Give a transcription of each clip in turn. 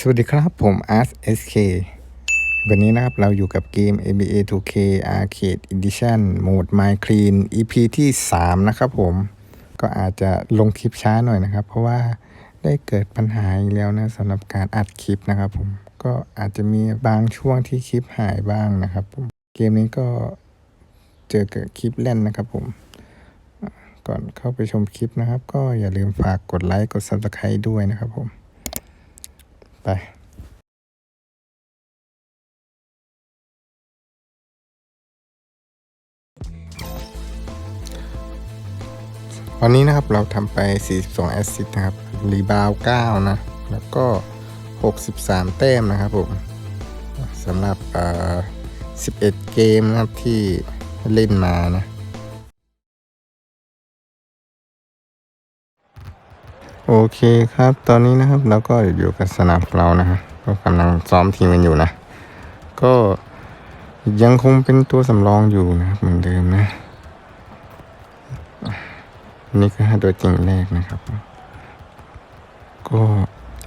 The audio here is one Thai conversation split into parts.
สวัสดีครับผม Art SK วันนี้นะครับเราอยู่กับเกม NBA 2K Arcade Edition โหมด My Clean EP ที่ 3 นะครับผม ก็อาจจะลงคลิปช้าหน่อยนะครับ เพราะว่าได้เกิดปัญหาอีกแล้วนะสำหรับการอัดคลิปนะครับผม ก็อาจจะมีบางช่วงที่คลิปหายบ้างนะครับผม เกมนี้ก็เจอกับคลิปเล่นนะครับผม ก่อนเข้าไปชมคลิปนะครับ ก็อย่าลืมฝากกดไลค์กด Subscribe ด้วยนะครับผม ไปวันนี้นะครับเราทำไป 42 แอสซิสต์นะครับ รีบาว9นะ แล้วก็ 63 แต้มนะครับผมสำหรับ 11 เกมนะครับที่เล่นมานะ โอเคครับ ตอนนี้นะครับเราก็อยู่กับสนามเรานะฮะก็กำลังซ้อมทีมกันอยู่นะ ก็ยังคงเป็นตัวสำรองอยู่นะครับเหมือนเดิมนะ นี่คือตัวจริงแรกนะครับ ก็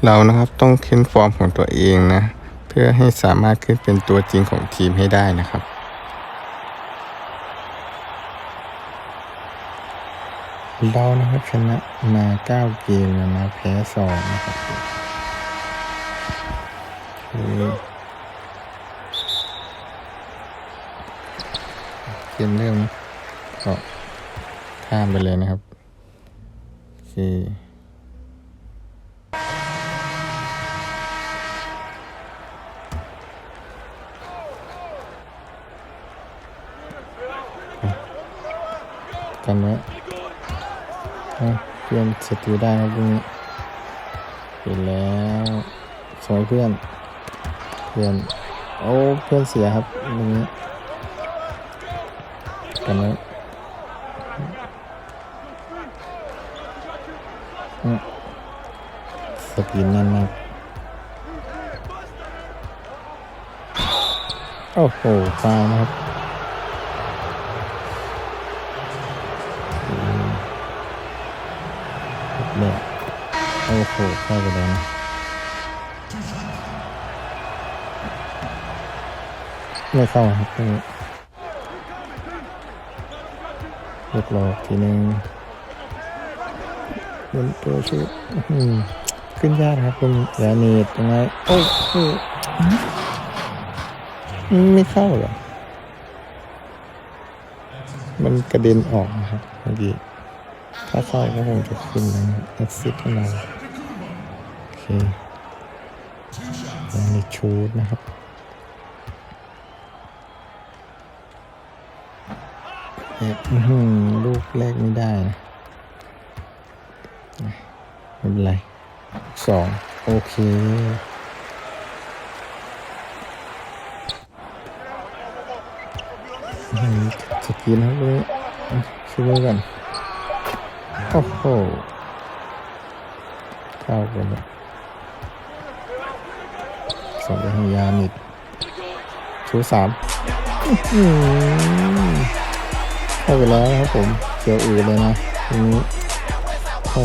เรานะครับต้องเค้นฟอร์มของตัวเองนะ เพื่อให้สามารถขึ้นเป็นตัวจริงของทีมให้ได้นะครับ เรานะครับชนะมา9เกมแล้วนะแพ้2นะครับคือเกมเริ่มก็ข้ามไปเลยนะครับโอเคกันไว้ เพื่อนสติได้ครับตรงนี้เห็นแล้วสวยเพื่อน เพื่อน โอ้เพื่อนเสียครับตรงนี้กันไว้อืมสกินแน่นมากโอ้โหฟาวนะครับ โอ้เข้าไปแล้วนะไม่เข้าครับตรงนี้ยกหลอกทีนึงบนตัวชุดอื้อหือขึ้นยากครับคุณยาเนตยังไงโอ้โหไม่เข้าเหรอ มันกระเด็นออกนะครับเมื่อกี้ถ้าเข้าก็คงจะขึ้นนะ exit ให้เราโอ เคยังมีชูดนะครับเอ๊ะลูกแรกไม่ได้นะไม่เป็นไรสองโอเคสกินครับตรงนี้ช่วยกัน โอ้โหเข้าไปเลย ส่งไปให้ยานิดชูสามเข้าไปแล้วครับผมเกี่ยวอืดเลยนะทีนี้โอ้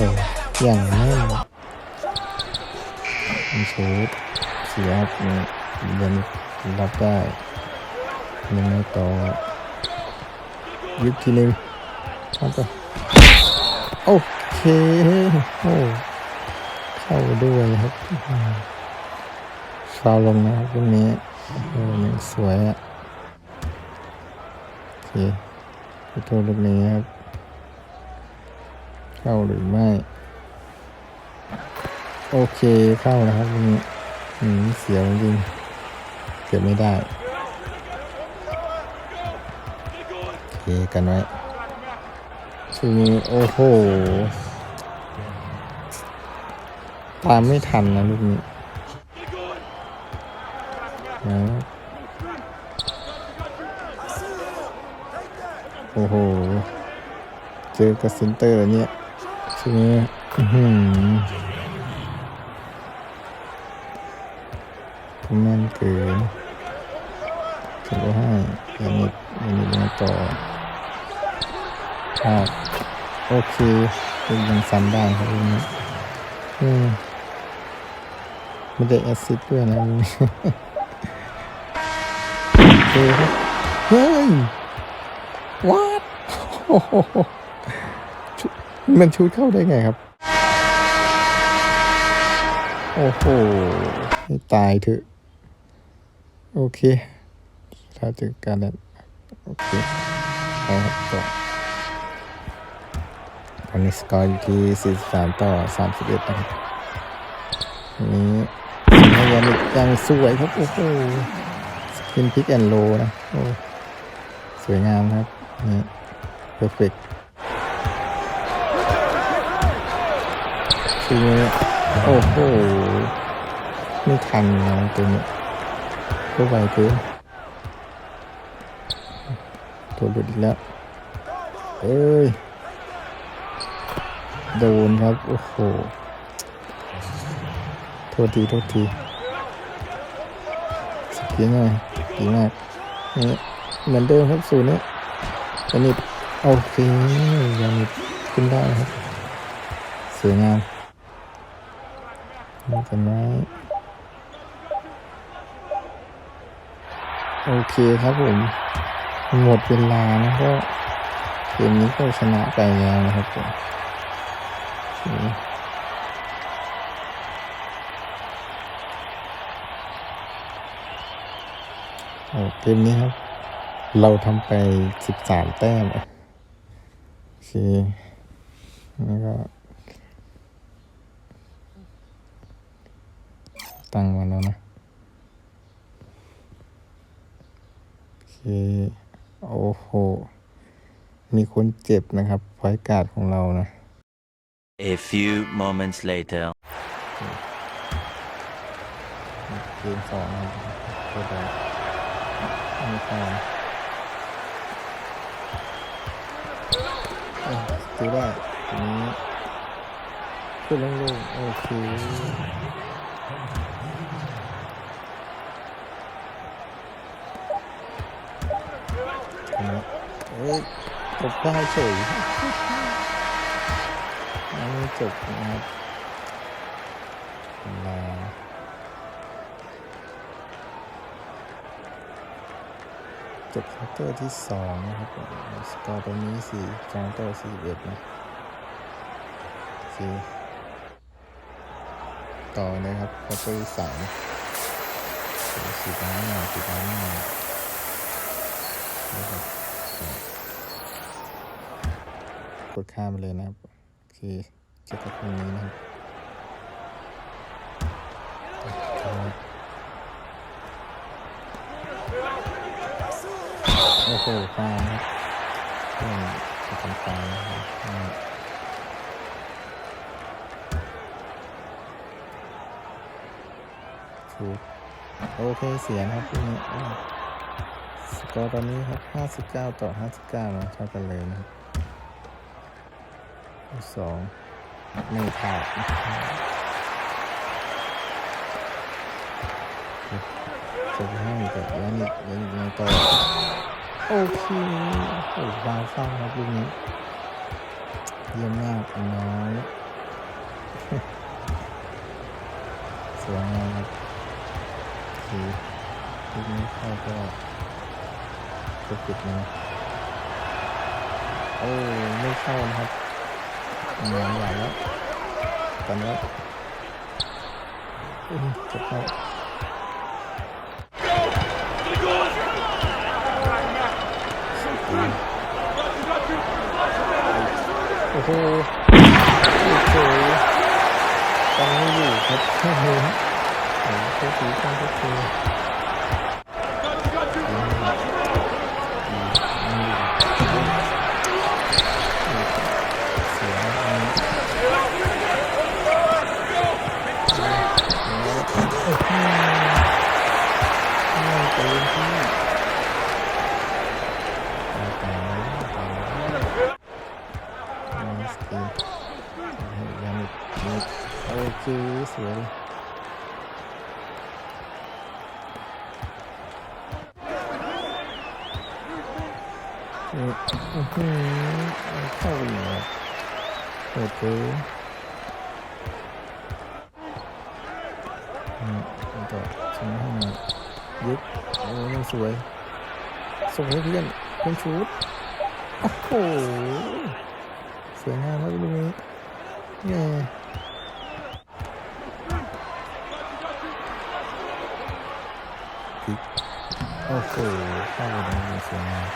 อย่างน่นมันชูเสียครับนี่เดินรับได้ยังไม่ต่อยึดทีนึงเข้าไปโอเคโอ้เข้าด้วยครับ ฟาวลงนะครับตรงนี้โอ้ยังสวยอะโอเคขอโทษลูกนี้ครับ เข้าหรือไม่ โอเคเข้านะครับตรงนี้อืมเสียจริงเก็บไม่ได้ โอเคกันไว้ทีนี้โอ้โหตามไม่ทันนะลูกนี้นะโอ้โห เจอ กับเซนเตอร์เนี่ยทีนี้อื้อหือแม่นเกินถือว่าให้ยันิดยันิดมาต่อครับโอเคเป็นยังซ้ำได้ครับตรงนี้อืมไม่ได้แอสซิดด้วยนะโอเคครับเฮ้ย what โอ้โห มันชูดเข้าได้ไงครับ โอ้โหตายเถอะ โอเค ถ้าถึงการนั้นโอเคไปครับต่อตอนนี้สกอร์อยู่ที่ 43 ต่อ 31 นะครับอันนี้พยายามยังสวยครับ โอ้โหสกินพิกแอนโลนะ โอ้ สวยงามครับ นี่เพอร์เฟกต์ ทีนี้โอ้โห ไม่ทันนะตัวนี้ก็ไวเกินตัวหลุดแล้ว เอ้ย โดนครับ โอ้โห โทษที โทษทีสกิลหน่อยดีมากนี่เหมือนเดิมครับสูนี้ยานิดโอเคยานิดขึ้นได้ครับสวยงาม นี่กันไว้โอเคครับผม หมดเวลานะก็เกมนี้ก็ชนะไปแล้วนะครับผมโอเคโอ้เกมนี้ครับ เราทำไปสิบสามแต้มโอเคแล้วก็ ตั้งมาแล้วนะ โอเค โอ้โห มีคนเจ็บนะครับพอยการ์ดของเรานะ A few moments later. เกมสองนะครับก็ได้ไม่ตามเอ้ยดูได้ทีนี้ขึ้นลงลงโอเค นี้เอ้ยจบได้เฉยไม่จบนะครับเวลาจบควอเตอร์ที่สองนะครับสกอร์ตอนนี้สี่สองต่อสี่เอ็ดนะสี่ต่อเลยครับควอเตอร์ที่สามสี่ต่อห้าสี่ต่อห้า นะครับกดข้ามไปเลยนะครับโอเคเจะกับตรงนี้นะครับโอ้โหฟาวครับเพื่อนจะทำฟาวนะครับถูกโอเคเสียนะครับทีนี้ สกอร์ตอนนี้ครับ 59 ต่อ 59นะเท่ากันเลยนะครับสองไม่ขาดจะให้กับยันอีกยันอีกในต่อโอเคโอ้วาวเข้าครับลูกนี้เยี่ยมมากน้อยสวยงามครับคือลูกนี้เข้าก็ จะปิดนะโอ้ไม่เข้านะครับงานใหญ่แล้วตอนนี้จะเข้าโอ้โหโอ้โหตังไม่อยู่ครับโอ้โหโอ้โหโชคดีจังทุกค เพื่นชูดโอ้โหสวยงามมากลูกนี้เนี่ยโอ้โหเข้าไปในสวยงาม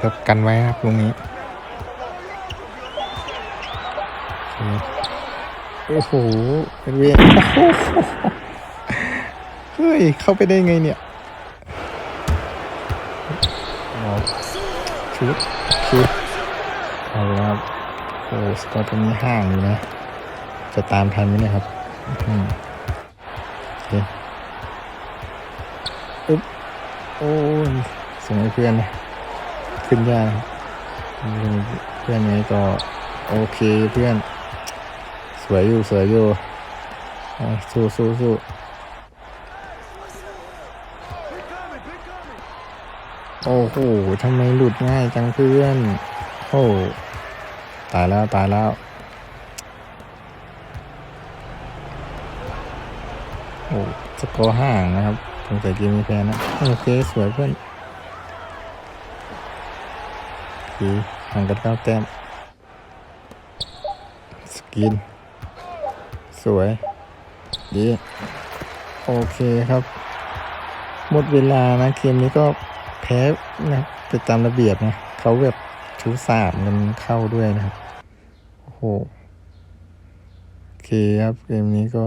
ครับกันไว้ครับตรงนี้ โอ้โหเป็นเวียนโอ้โฮ้ย เข้าไปได้ไงเนี่ยอ๋อชุดชุดเอาละครับโอ้สกอร์ตรงนี้ห่างอยู่นะ จะตามทันไหมเนี่ยครับอืมโอเคอึ๊บโอ้ยส่งให้เพื่อนนะขึ้นยากเพื่อนไงก็โอเคเพื่อน สวยอยู่สวยอยู่อะสู้สู้สู้ โอ้โหทำไมหลุดง่ายจังเพื่อน โอ้ตายแล้วตายแล้ว โอ้สกอร์ห่างนะครับสงสัยเกมมีแพ้นะ โอเค สวยเพื่อนโอห่างกันเก้าแต้ม สกิน สวย ดี โอเคครับ หมดเวลานะเกมนี้ก็ พ้นะไปตามระเบียบนะเขาแบบชูสามกันเข้าด้วยนะครับ โอ้โห โอเคครับเกมนี้ก็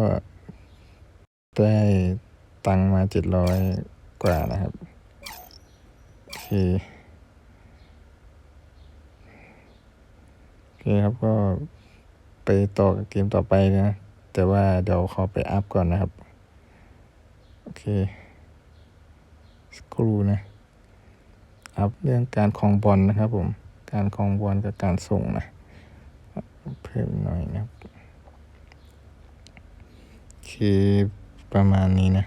ได้ตังมาเจ็ดร้อยกว่านะครับ โอเค โอเคครับก็ไปต่อกับเกมต่อไปนะ แต่ว่าเดี๋ยวขอไปอัพก่อนนะครับ โอเค สกรูนะ อัพเรื่องการคลองบอลนะครับผม การคลองบอลกับการส่งนะ เพิ่มหน่อยนะครับโอเคประมาณนี้นะ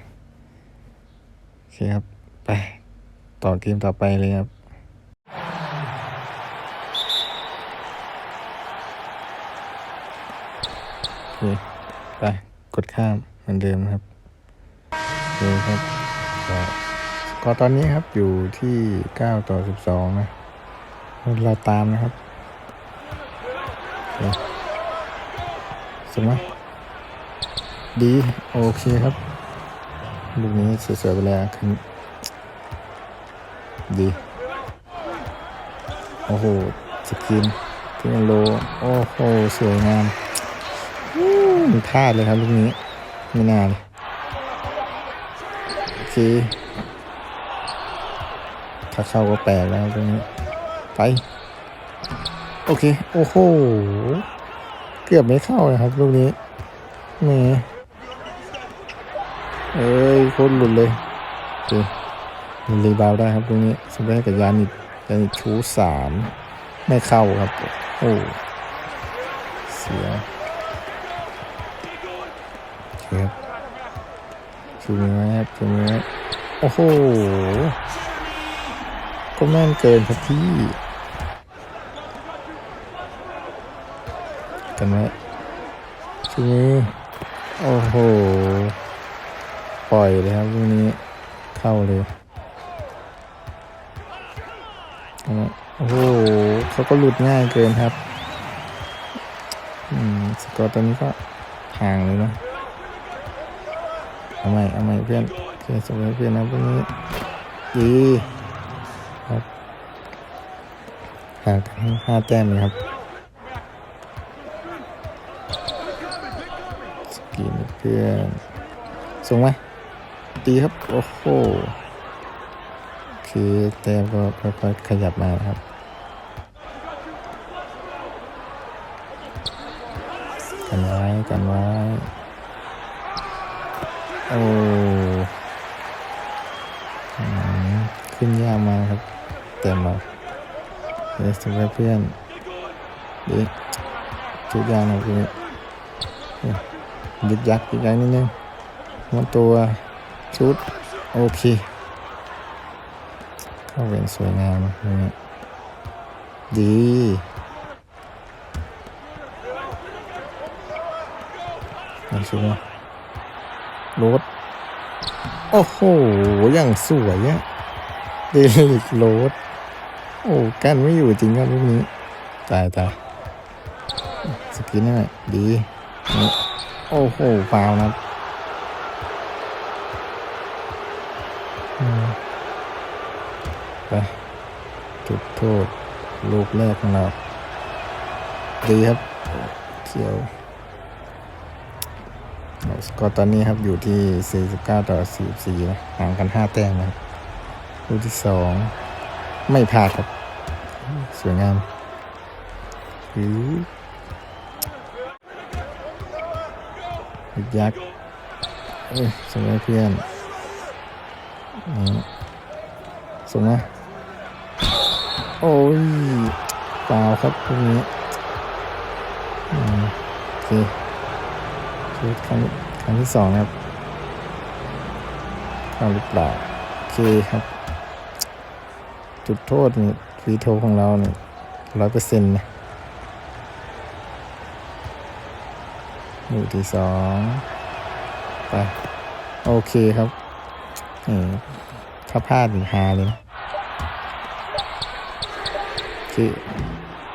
โอเคครับ ไปต่อเกมต่อไปเลยครับโอเคไปกดข้ามเหมือนเดิมนะครับโอเคครับ ก็ตอนนี้ครับอยู่ที่ 9 ต่อ 12 นะเราตามนะครับสวยไหมดี โอเคครับ ลูกนี้สวยๆไปแล้วขึ้น ดี โอ้โห สกินที่มันโล โอ้โห สวยงามมันพลาดเลยครับลูกนี้ ไม่น่าเลยโอเค ถ้าเข้าก็แปลกแล้วตรงนี้ ไป โอเค โอ้โห เกือบไม่เข้าเลยครับลูกนี้แหมเอ้ยโคตรหลุดเลยโอเคมันรีบาวได้ครับตรงนี้สเปซกับยานิดยานิดชูสามไม่เข้าครับ โอ้เสียครับชูมือครับชูมือโอ้โห ก็แม่นเกินครับพี่ กันไว้ชูมือโอ้โห ปล่อยเลยครับลูกนี้เข้าเลยโอ้โหเขาก็หลุดง่ายเกินครับอืมสกอร์ตอนนี้ก็ห่างเลยนะเอาใหม่เอาใหม่เพื่อนเพื่อนส่งให้เพื่อนนะพวกนี้ดีครับ ห่างกันห้าแต้มเลยครับสกีนเพื่อนส่งไหมดีครับ โอ้โหคือแต้มก็ค่อยๆขยับมานะครับกันไว้กันไว้โอ้ขึ้นยากมากครับ เต็มเรา เฮ้ยสำหรับเพื่อนดีชุดยางนะพี่ยึดยักยึดยักนิดนึงม้วนตัวชุดโอเคเข้าเป็นสวยงามนะตรงนี้ดีไหนชูมารดโอ้โห อย่างสวยอะเดลิกโรด โอ้กันไม่อยู่จริงครับลูกนี้ตายตายสกินหน่อยดีโอ้โหฟาวนะครับไปจุดโทษลูกแรกของเราดีครับเขียวสกอร์ตอนนี้ครับอยู่ที่ 49 ต่อ 44นะห่างกัน 5 แต้มนะครับลูกที่ 2 ไม่พลาดครับ สวยงามยักษ์เอ้ยส่งให้เพื่อนนี่ส่งมโอ้ยเปล่าครับพวกนี้อืมโอเคคือครั้งครั้งที่สองนะครับเข้าหรือเปล่าโอเคครับ จุดโทษนี่ฟรีโทของเราเนี่ยร้อยเปอร์เซ็นต์นะหมู่ที่สองไป โอเคครับนี่ถ้าพลาดอีกฮาเลยนะโอเค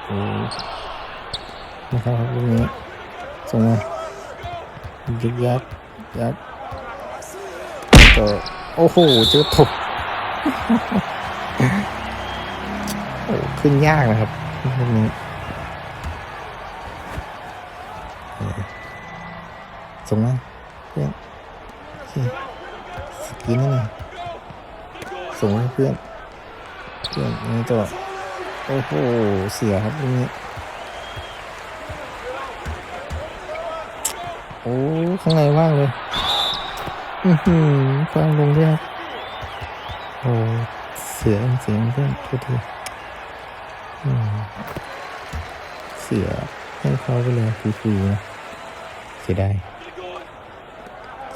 โอ้นะครับครับลูกนี้ส่งมายึกยักยักก็โอ้โหเจอถก โอ้ขึ้นยากนะครับพวกนี้ส่งมาเพื่อนสกินนี่นะส่งให้เพื่อนเพื่อนนี่ตัวโอ้โหเสียครับตรงนี้โอ้ข้างในว่างเลยอือหือฟังลงด้วยครับโอ้เสียงเสียงเพื่อนโทษที เสียให้เขาไปเลยฟรีๆนะเสียดาย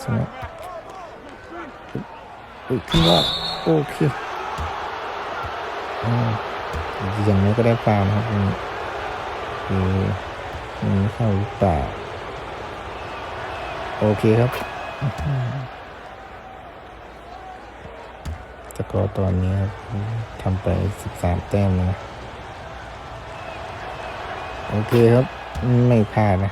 สมัยอุ้ยขึ้นว่าโอเคอย่างนี้ก็ได้ฟาวนะครับอืมคือมันไม่เข้าหรือเปล่าโอเคครับสกอร์ตอนนี้ครับทำไปสิบสามแต้มนะ โอเคครับ ไม่พลาดนะ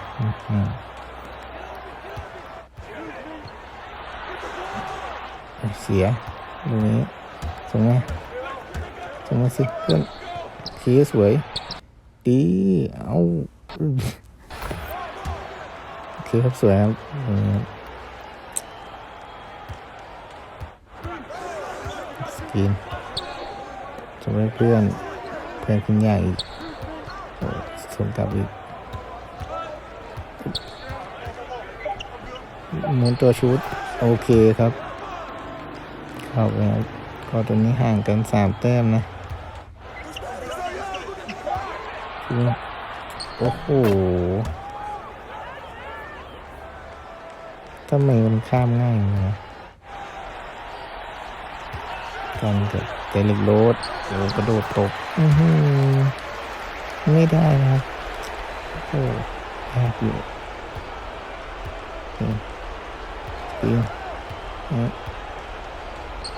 เสียตรงนี้ส่งมาส่งมาสิเพื่อนขีสวยดีเอาอืมโอเคครับสวยครับอืมสกรีนส่งให้เพื่อนเพื่อนขึ้นยากอีก ส่งกลับอีกหมุนตัวชุด โอเคครับ เข้าไปครับก็ตัวนี้ห่างกันสามแต้มนะ โอ้โหทำไมมันข้ามง่ายอย่างนี้กันกับเตลิกโรดโอ้กระโดดตก อือหือ ไม่ได้นะครับโอ้ยากอยู่ปีนปีนนะ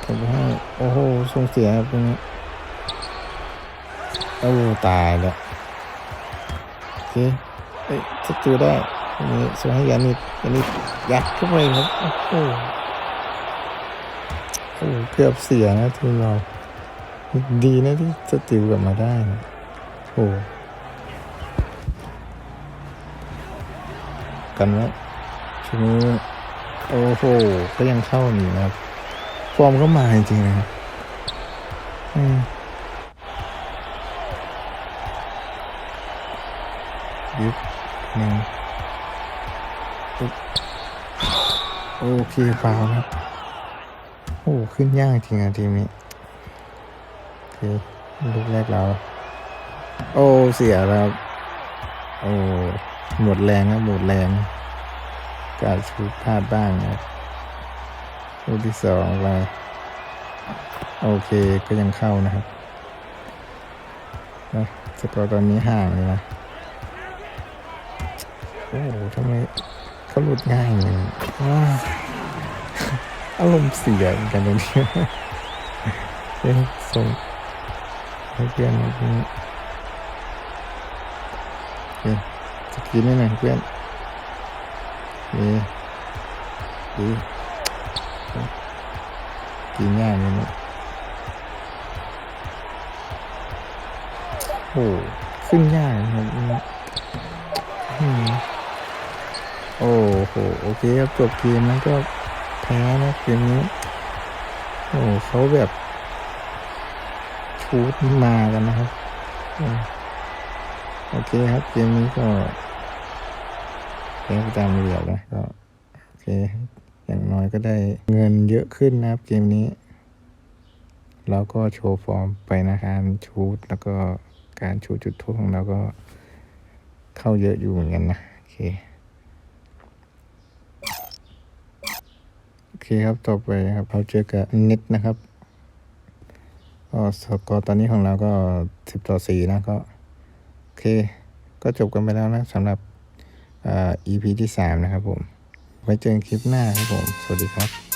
ผมให้โอ้โหส่งเสียครับตรงนี้โอ้ตายแล้วโอเคเอ้ยสกิลได้ตรงนี้ส่งให้ยานิดยานิดยัดเข้าไปครับโอ้โหโอ้เกือบเสียนะทีมเรา ดีนะที่สติลกลับมาได้นะโอ้ กันไว้ช่วงนี้โอ้โหก็ยังเข้าหนีนะครับ ฟอร์มก็มาจริงๆนะครับอืมยึดหนึ่งโอเคฟาวนะครับโอ้ขึ้นยากจริงอะทีมนี้โอเคลูกแรกเรา โอ้เสียแล้ว โอ้ หมดแรงครับหมดแรงการชูพลาดบ้างนะครับลูกที่สองไปโอเคก็ยังเข้านะครับนะสกอร์ตอนนี้ห่างเลยนะ โอ้โหทำไมเขาหลุดง่ายเลยว้าวอารมณ์เสียเหมือนกันเลยเนี่ยเอ๊ะส่งให้เพื่อนนะเพื่อนโอเคส กินให้หน่อยเพื่อนนี่ดีกินง่ายเลยนี่ยโอ้ขึ้นยากนะครับอืมโอ้โห โอเคครับจบเกมนั้นก็แพ้นะเกมนี้ โอ้เขาแบบชูดมากันนะครับ โอเคครับเกมนี้ก็ แพ้ไปตามระเบียบนะก็โอเค อย่างน้อยก็ได้เงินเยอะขึ้นนะครับเกมนี้เราก็โชว์ฟอร์มไปนะการชูดแล้วก็การชูจุดโทษของเราก็เข้าเยอะอยู่เหมือนกันนะโอเคโอเคครับต่อไปครับเราเจอกับเน็ตนะครับก็สกอร์ตอนนี้ของเราก็สิบต่อสี่นะก็โอเค ก็จบกันไปแล้วนะสำหรับ EP ที่สามนะครับผม ไว้เจอกันคลิปหน้าครับผม สวัสดีครับ